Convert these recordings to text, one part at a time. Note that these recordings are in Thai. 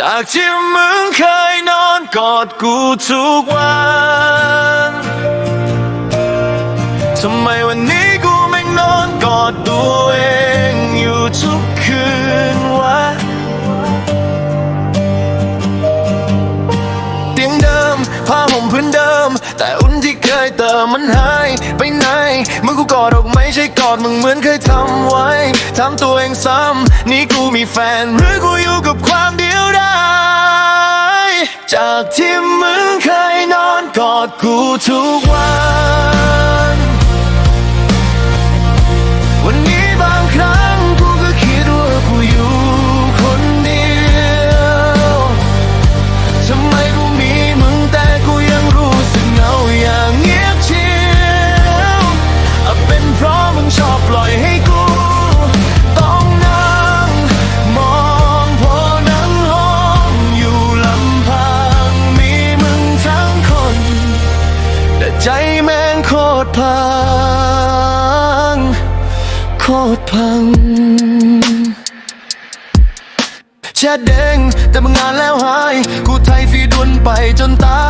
จากที่มึงเคยนอนกอดกูทุกวัน ทำไมวันนี้กูไม่นอนกอดตัวเองอยู่ทุกคืนวะเตียงเดิมผ้าห่มพื้นเดิม แต่อุ่นที่เคยเติมมันหายไปไหนเมื่อกูกอดออกไม่ใช่กอดมึงเหมือนเคยทำไว้ทำตัวเองซ้ำนี่กูมีแฟนหรือกูอยู่กับความเดียว จากที่มึงเคยนอนกอดกูทุกวัน ใจแม่งโคตรพัง โคตรพังแชทเด้งแต่มึงานแล้วหาย กูไทยฟีดวนไปจนตา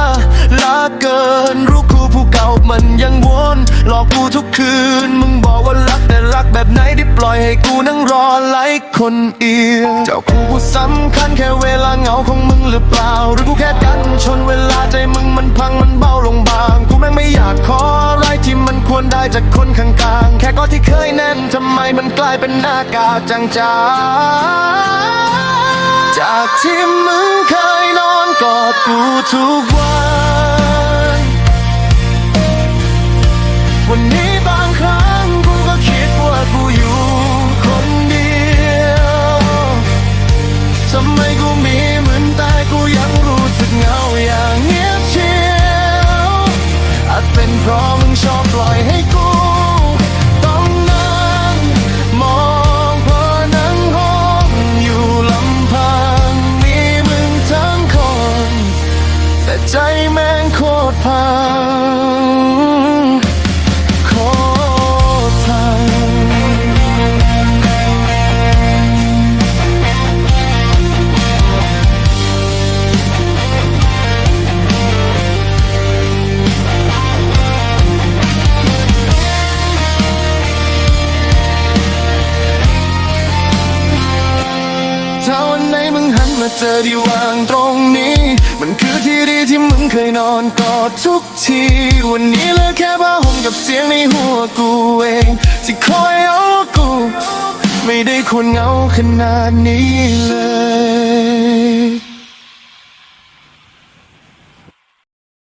ลาเกิน รู้กูผู้เก่ามันยังวนหลอกกูทุกคืน มึงบอกว่ารักแต่รักแบบไหนที่ปล่อยให้กูนั่งรอไล่คนเอียเจ้ากูผู้สำคัญแค่เวลาเหงาของมึงหรือเปล่าหรือกู ได้จากคนข้างๆ แค่ก็ที่เคยแน่นทำไมมันกลายเป็นหน้ากากจางๆ จากที่มึงเคยนอนกอดกูทุกวัน แม่งโคตรพังโคตรพังถ้าวันไหนมึงหันมาเจอที่วางตรงนี้ มันคือ ที่มึงเคยนอนกอดทุกที วันนี้เหลือแค่ผ้าห่มกับเสียงในหัวกูเองที่คอยเอากู ไม่ได้คนเหงาขนาดนี้เลย